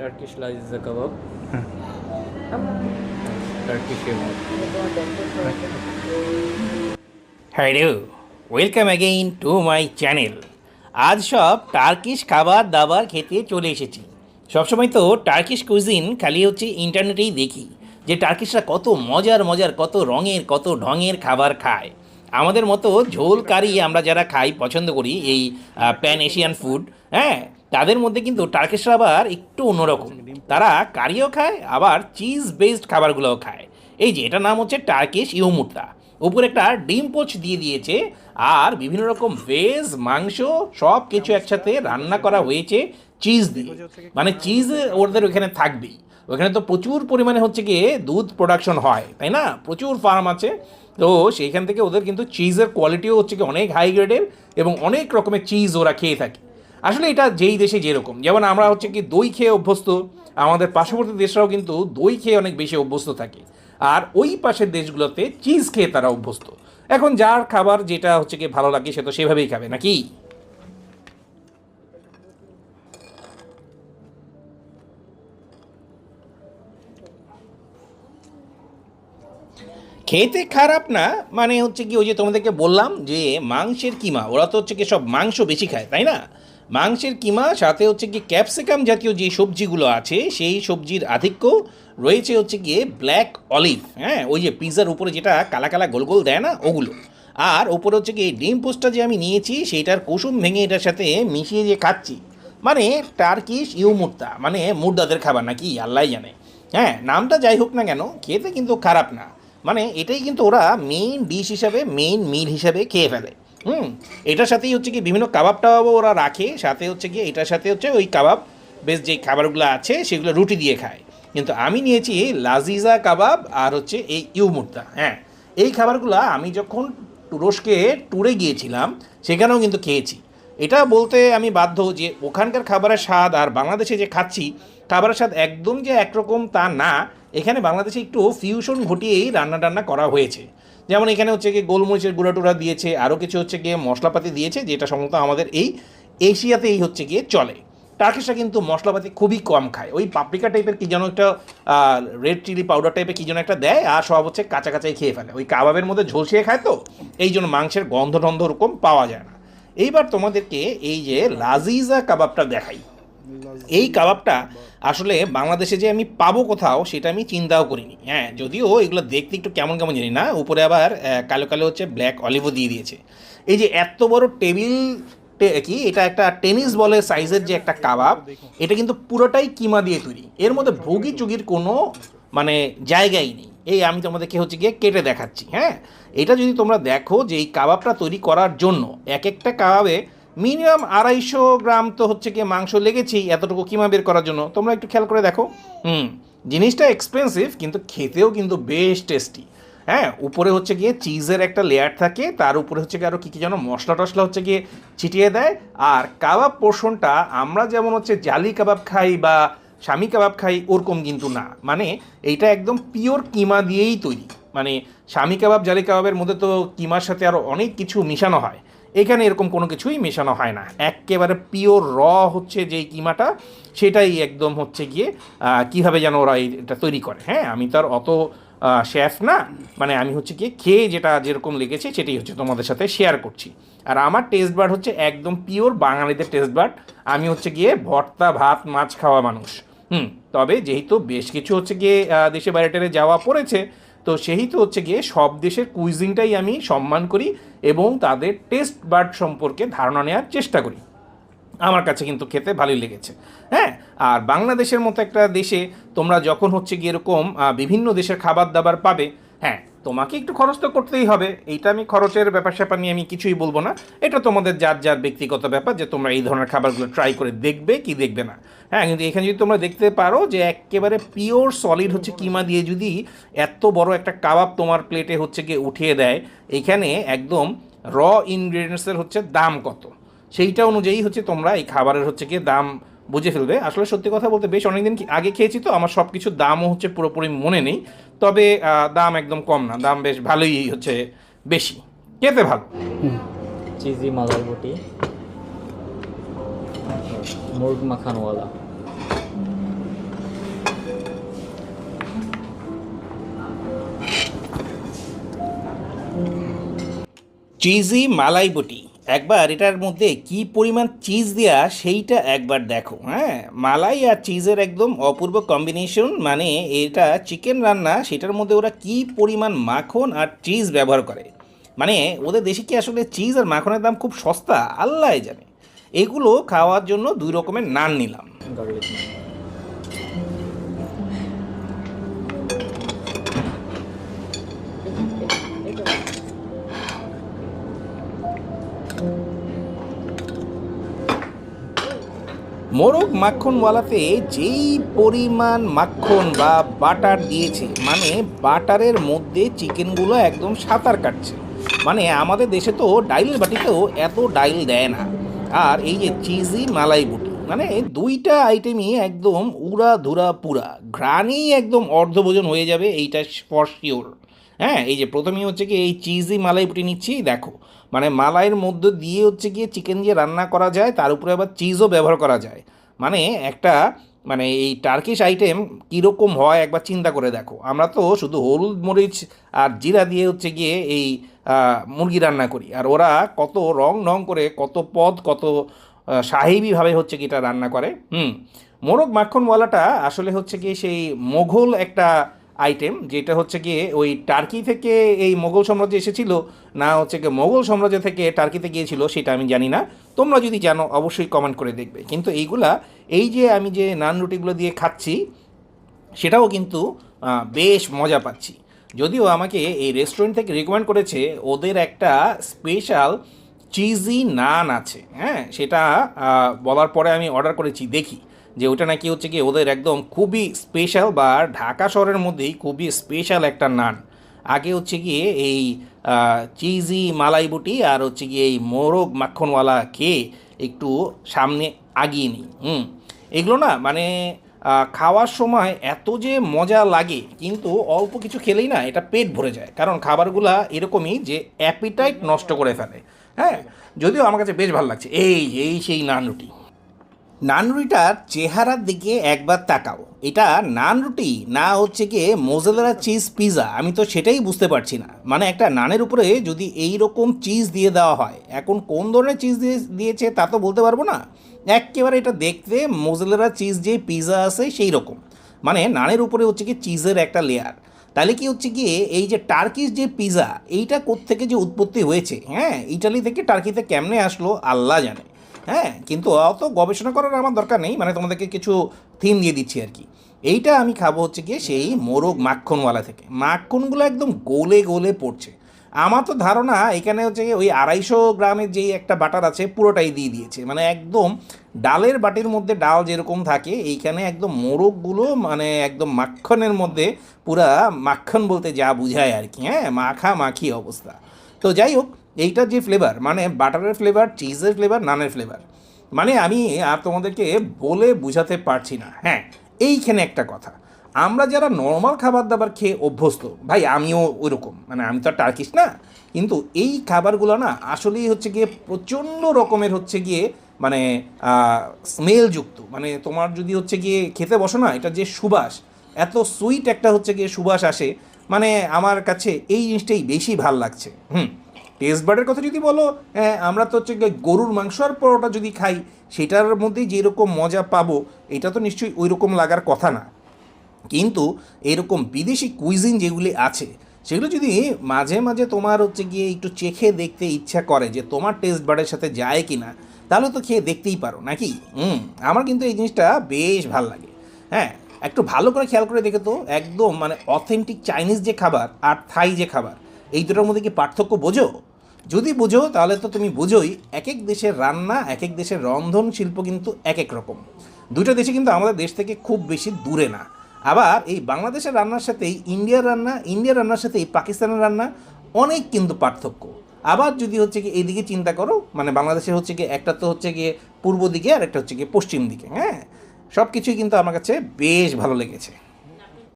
Turkish liza kebab. Turkish kebab. Hello welcome again to my channel আজ সব Turkish খাবার দাবার খেতে চলে এসেছি। সবসময় তো টার্কিশ কুজিন খালি হচ্ছে ইন্টারনেটেই দেখি যে টার্কিশরা কত মজার মজার কত রঙের কত ঢঙের খাবার খায়। আমাদের মতো ঝোল কারি আমরা যারা খাই পছন্দ করি এই প্যান এশিয়ান ফুড হ্যাঁ? তাদের মধ্যে কিন্তু টার্কিশরা আবার একটু অন্যরকম। তারা কারিও খায়, আবার চিজ বেসড খাবারগুলোও খায়। এই যে, এটার নাম হচ্ছে টার্কিশ ইউমুর্তা উপরে একটা ডিম পোচ দিয়ে দিয়েছে, আর বিভিন্ন রকম ভেজ, মাংস সব কিছু একসাথে রান্না করা হয়েছে চিজ দিয়ে। মানে চিজ ওদের ওখানে থাকবেই। ওখানে তো প্রচুর পরিমাণে হচ্ছে গিয়ে দুধ প্রোডাকশন হয়, তাই না? প্রচুর ফার্ম আছে। তো সেইখান থেকে ওদের কিন্তু চিজের কোয়ালিটিও হচ্ছে কি অনেক হাই গ্রেডের এবং অনেক রকমের চিজ ওরা খেয়ে থাকে। আসলে এটা যেই দেশে যেরকম। যেমন আমরা হচ্ছে কি দই খেয়ে অভ্যস্ত, আমাদের পার্শ্ববর্তী দেশরাও কিন্তু দই খেয়ে অনেক বেশি অভ্যস্ত থাকে। আর ওই পাশের দেশগুলোতে চিজ খেয়ে তারা অভ্যস্ত। এখন যার খাবার যেটা হচ্ছে কি ভালো লাগে সে তো সেভাবেই খাবে, নাকি? খেতে খারাপ না মানে হচ্ছে কি ওই যে তোমাদেরকে বললাম যে মাংসের কিমা, ওরা তো হচ্ছে কি সব মাংস বেশি খায়, তাই না? মাংসের কিমা, সাথে হচ্ছে কি ক্যাপসিকাম জাতীয় যে সবজিগুলো আছে, সেই সবজির আধিক্য রয়েছে হচ্ছে গিয়ে ব্ল্যাক অলিভ। হ্যাঁ ওই যে পিৎজার উপরে যেটা কালা কালা গোল গোল দেয় না, ওগুলো। আর ওপরে হচ্ছে কি ডিম পোস্টটা যে আমি নিয়েছি, সেইটার কুসুম ভেঙে এটার সাথে মিশিয়ে যে খাচ্ছি। মানে টার্কিশ ইউমুর্তা মানে মুর্দাদের খাবার নাকি আল্লাহ জানে। হ্যাঁ নামটা যাই হোক না কেন, খেতে কিন্তু খারাপ না। মানে এটাই কিন্তু ওরা মেইন ডিশ হিসাবে মেইন মিল হিসাবে খেয়ে ফেলে। হুম, এটার সাথেই হচ্ছে কি বিভিন্ন কাবাব টাবাবও ওরা রাখে, সাথে হচ্ছে কি এটার সাথে হচ্ছে ওই কাবাব, বেশ যে খাবারগুলো আছে সেগুলো রুটি দিয়ে খায়। কিন্তু আমি নিয়েছি লাজিজা কাবাব আর হচ্ছে এই ইউমুর্তা হ্যাঁ। এই খাবারগুলো আমি যখন তুরস্কে ট্যুরে গিয়েছিলাম, সেখানেও কিন্তু খেয়েছি। এটা বলতে আমি বাধ্য যে ওখানকার খাবারের স্বাদ আর বাংলাদেশে যে খাচ্ছি, খাবারের স্বাদ একদম যে একরকম তা না। এখানে বাংলাদেশে একটু ফিউশন ঘটিয়েই রান্না টান্না করা হয়েছে। যেমন এখানে হচ্ছে গিয়ে গোলমরিচের গুঁড়া টুড়া দিয়েছে আরও কিছু হচ্ছে গিয়ে মশলাপাতি দিয়েছে, যেটা সম্ভবত আমাদের এই এশিয়াতে এই হচ্ছে গিয়ে চলে। টার্কিশরা কিন্তু মশলাপাতি খুবই কম খায়। ওই পাপরিকা টাইপের কী যেন একটা রেড চিলি পাউডার টাইপের কী যেন একটা দেয়, আর সব হচ্ছে কাঁচা কাঁচাই খেয়ে ফেলে। ওই কাবাবের মধ্যে ঝলসিয়ে খায় তো, এই জন্য মাংসের গন্ধ টন্ধ ওরকম পাওয়া যায় না। এইবার তোমাদেরকে এই যে লাজিজা কাবাবটা দেখাই। এই কাবাবটা আসলে বাংলাদেশে যে আমি পাবো কোথাও, সেটা আমি চিন্তাও করিনি। হ্যাঁ যদিও এগুলো দেখতে একটু কেমন কেমন জানি না, উপরে আবার কালো কালো হচ্ছে ব্ল্যাক অলিভও দিয়ে দিয়েছে। এই যে এত বড় টেবিল কি, এটা একটা টেনিস বলের সাইজের যে একটা কাবাব, এটা কিন্তু পুরোটাই কিমা দিয়ে তৈরি। এর মধ্যে ভুগি চুগির কোনো মানে জায়গাই নেই। এই আমি তোমাদেরকে হচ্ছে গিয়ে কেটে দেখাচ্ছি হ্যাঁ? এটা যদি তোমরা দেখো যে এই কাবাবটা তৈরি করার জন্য, এক একটা কাবাবে মিনিমাম আড়াইশো গ্রাম তো হচ্ছে গিয়ে মাংস লেগেছেই এতটুকু কিমা বের করার জন্য। তোমরা একটু খেয়াল করে দেখো। হুম, জিনিসটা এক্সপেন্সিভ কিন্তু খেতেও কিন্তু বেশ টেস্টি হ্যাঁ উপরে হচ্ছে গিয়ে চিজের একটা লেয়ার থাকে, তার উপরে হচ্ছে গিয়ে আরও কী কী যেন মশলা টশলা হচ্ছে গিয়ে ছিটিয়ে দেয়। আর কাবাব পোর্শনটা আমরা যেমন হচ্ছে জালি কাবাব খাই বা স্বামী কাবাব খাই, ওরকম কিন্তু না। মানে এইটা একদম পিওর কিমা দিয়েই তৈরি। মানে স্বামী কাবাব, জালি কাবাবের মধ্যে তো কিমার সাথে আরও অনেক কিছু মিশানো হয়। এখানে এরকম কোনো কিছুই মেশানো হয় না। একেবারে পিওর র হচ্ছে যেই কিমাটা, সেটাই একদম হচ্ছে গিয়ে কীভাবে যেন ওরা এটা তৈরি করে। হ্যাঁ আমি তার অত শেফ না মানে আমি হচ্ছে গিয়ে খেয়ে যেটা যেরকম লেগেছে, সেটাই হচ্ছে তোমাদের সাথে শেয়ার করছি। আর আমার টেস্ট বার্ড হচ্ছে একদম পিওর বাঙালিদের টেস্ট বার্ড আমি হচ্ছে গিয়ে ভর্তা, ভাত, মাছ খাওয়া মানুষ। হুম, তবে যেহেতু বেশ কিছু হচ্ছে গিয়ে দেশে বাইরে টেরে যাওয়া পড়েছে তো সেই তো হচ্ছে গিয়ে সব দেশের কুইজিনটাই আমি সম্মান করি এবং তাদের টেস্ট বার্ড সম্পর্কে ধারণা নেওয়ার চেষ্টা করি। আমার কাছে কিন্তু খেতে ভালোই লেগেছে। হ্যাঁ আর বাংলাদেশের মতো একটা দেশে তোমরা যখন হচ্ছে গিয়ে এরকম বিভিন্ন দেশের খাবার দাবার পাবে হ্যাঁ তোমাকে একটু খরচ তো করতেই হবে। এইটা আমি খরচের ব্যাপার স্যাপার নিয়ে আমি কিছুই বলব না। এটা তোমাদের যার যার ব্যক্তিগত ব্যাপার যে তোমরা এই ধরনের খাবারগুলো ট্রাই করে দেখবে কি দেখবে না। হ্যাঁ কিন্তু এখানে যদি তোমরা দেখতে পারো যে একেবারে পিওর সলিড হচ্ছে কিমা দিয়ে যদি এত বড় একটা কাবাব তোমার প্লেটে হচ্ছে গিয়ে উঠিয়ে দেয়, এখানে একদম র ইনগ্রেডিয়েন্টসের হচ্ছে দাম কত? সেইটা অনুযায়ী হচ্ছে তোমরা এই খাবারের হচ্ছে গিয়ে দাম বুঝে ফেলবে। আসলে সত্যি কথা বলতে বেশ অনেকদিন আগে খেয়েছি তো, আমার সব কিছুর দামও হচ্ছে পুরোপুরি মনে নেই। তবে দাম একদম কম না। দাম বেশ ভালোই হচ্ছে বেশি। কেতে ভালো। চিজি মালার বটি। মুরগ মাখানওয়ালা। চিজি মালাই বটি। একবার এটার মধ্যে কি পরিমাণ চিজ দেয়া সেইটা একবার দেখো হ্যাঁ? মালাই আর চিজের একদম অপূর্ব কম্বিনেশন মানে এটা চিকেন রান্না, সেটার মধ্যে ওরা কি পরিমাণ মাখন আর চিজ ব্যবহার করে? মানে ওদের দেশে কি আসলে চিজ আর মাখনের দাম খুব সস্তা? আল্লাহ জানে। এগুলো খাওয়ার জন্য দুই রকমের নান নিলাম। মোরগ মাখনওয়ালাতে যেই পরিমাণ মাখন বা বাটার দিয়েছে মানে বাটারের মধ্যে চিকেনগুলো একদম সাঁতার কাটছে। মানে আমাদের দেশে তো ডাইলের বাটিতেও এত ডাইল দেয় না। আর এই যে চিজি মালাই বুটি মানে দুইটা আইটেমই একদম উড়া ধুরা পুরা। ঘ্রাণেই একদম অর্ধভোজন হয়ে যাবে, এইটা ফর শিওর হ্যাঁ এই যে প্রথমেই হচ্ছে কি এই চিজই মালাই পুটি নিচ্ছি, দেখো। মানে মালাইয়ের মধ্যে দিয়ে হচ্ছে গিয়ে চিকেন দিয়ে রান্না করা যায়, তার উপরে আবার চিজও ব্যবহার করা যায়। মানে একটা মানে এই টার্কিশ আইটেম কীরকম হয় একবার চিন্তা করে দেখো। আমরা তো শুধু হলুদ মরিচ আর জিরা দিয়ে হচ্ছে গিয়ে এই মুরগি রান্না করি। আর ওরা কত রং রং করে, কত পদ, কত সাহেবীভাবে হচ্ছে কি এটা রান্না করে। হুম, মোরগ মাখনওয়ালাটা আসলে হচ্ছে কি সেই মোঘল একটা আইটেম যেটা হচ্ছে গিয়ে ওই টার্কি থেকে এই মোগল সাম্রাজ্য এসেছিল, না হচ্ছে গিয়ে মোগল সাম্রাজ্য থেকে টার্কিতে গিয়েছিল, সেটা আমি জানি না। তোমরা যদি জানো, অবশ্যই কমেন্ট করে দেখবে। কিন্তু এইগুলা, এই যে আমি যে নান রুটিগুলো দিয়ে খাচ্ছি, সেটাও কিন্তু বেশ মজা পাচ্ছি। যদিও আমাকে এই রেস্টুরেন্ট থেকে রেকমেন্ড করেছে, ওদের একটা স্পেশাল চিজি নান আছে। হ্যাঁ সেটা বলার পরে আমি অর্ডার করেছি, দেখি। যে ওটা নাকি হচ্ছে কি ওদের একদম খুবই স্পেশাল বা ঢাকা শহরের মধ্যেই খুবই স্পেশাল একটা নান। আগে হচ্ছে গিয়ে এই চিজি মালাই বুটি আর হচ্ছে গিয়ে এই মোরগ মাখনওয়ালা খেয়ে একটু সামনে আগিয়ে নিই, হুম। এগুলো না মানে খাওয়ার সময় এত যে মজা লাগে, কিন্তু অল্প কিছু খেলেই না এটা পেট ভরে যায়। কারণ খাবারগুলা এরকমই যে অ্যাপিটাইট নষ্ট করে ফেলে হ্যাঁ? যদিও আমার কাছে বেশ ভালো লাগছে। এই এই সেই নান রুটি। নান রুটিটার চেহারার দিকে একবার তাকাও। এটা নান রুটি না হচ্ছে গিয়ে মোজেলারা চিজ পিৎজা আমি তো সেটাই বুঝতে পারছি না। মানে একটা নানের উপরে যদি এই রকম চিজ দিয়ে দেওয়া হয়, এখন কোন ধরনের চিজ দিয়ে দিয়েছে তা তো বলতে পারব না। একেবারে এটা দেখতে মোজেলারা চিজ যে পিৎজা আছে সেই রকম। মানে নানের উপরে হচ্ছে কি চিজের একটা লেয়ার তাহলে কি হচ্ছে গিয়ে এই যে টার্কিশ যে পিৎজা এইটা কোত্থেকে যে উৎপত্তি হয়েছে হ্যাঁ? ইটালি থেকে টার্কিতে কেমনে আসলো, আল্লাহ জানে। হ্যাঁ কিন্তু অত গবেষণা করার আমার দরকার নেই মানে তোমাদেরকে কিছু থিম দিয়ে দিচ্ছি আর কি। এইটা আমি খাব হচ্ছে গিয়ে সেই মোরগ মাখনওয়ালা থেকে। মাখনগুলো একদম গোলে গোলে পড়ছে। আমার তো ধারণা এখানে হচ্ছে ওই আড়াইশো গ্রামের যেই একটা বাটার আছে, পুরোটাই দিয়ে দিয়েছে। মানে একদম ডালের বাটির মধ্যে ডাল যেরকম থাকে, এইখানে একদম মোরগগুলো মানে একদম মাখনের মধ্যে পুরা মাখন বলতে যা বুঝায় আর কি। হ্যাঁ মাখা মাখি অবস্থা। তো যাই হোক এইটার যে ফ্লেভার মানে বাটারের ফ্লেভার চিজের ফ্লেভার নানের ফ্লেভার মানে আমি আর তোমাদেরকে বলে বোঝাতে পারছি না। হ্যাঁ এইখানে একটা কথা। আমরা যারা নর্মাল খাবার দাবার খেয়ে অভ্যস্ত, ভাই আমিও ওইরকম মানে আমি তো আর টার্কিশ না, কিন্তু এই খাবারগুলো না আসলেই হচ্ছে গিয়ে প্রচণ্ড রকমের হচ্ছে গিয়ে মানে স্মেলযুক্ত মানে তোমার যদি হচ্ছে গিয়ে খেতে বসো না, এটা যে সুবাস, এত সুইট একটা হচ্ছে গিয়ে সুবাস আসে মানে আমার কাছে এই জিনিসটাই বেশি ভালো লাগছে। হুম। টেস্ট বার্ডের কথা যদি বলো হ্যাঁ, আমরা তো হচ্ছে গরুর মাংস আর পরোটা যদি খাই সেটার মধ্যেই যেরকম মজা পাবো এটা তো নিশ্চয়ই ওই রকম লাগার কথা না। কিন্তু এরকম বিদেশি কুইজিন যেগুলি আছে সেগুলো যদি মাঝে মাঝে তোমার হচ্ছে গিয়ে একটু চেখে দেখতে ইচ্ছা করে যে তোমার টেস্ট বার্ডের সাথে যায় কি না তাহলে তো খেয়ে দেখতেই পারো নাকি? হুম আমার কিন্তু এই জিনিসটা বেশ ভালো লাগে। হ্যাঁ একটু ভালো করে খেয়াল করে দেখে তো একদম মানে অথেন্টিক চাইনিজ যে খাবার আর থাই যে খাবার এই দুটোর মধ্যে কি পার্থক্য বোঝো? যদি বুঝো, তাহলে তো তুমি বুঝোই এক এক দেশের রান্না, এক এক দেশের রন্ধন শিল্প কিন্তু এক এক রকম। দুটো দেশে কিন্তু আমাদের দেশ থেকে খুব বেশি দূরে না। আবার এই বাংলাদেশের রান্নার সাথেই ইন্ডিয়ার রান্না, ইন্ডিয়ার রান্নার সাথে এই পাকিস্তানের রান্না অনেক কিন্তু পার্থক্য। আবার যদি হচ্ছে কি এইদিকে চিন্তা করো মানে বাংলাদেশে হচ্ছে কি একটা তো হচ্ছে গিয়ে পূর্ব দিকে আর একটা হচ্ছে গিয়ে পশ্চিম দিকে হ্যাঁ? সব কিছুই কিন্তু আমার কাছে বেশ ভালো লেগেছে।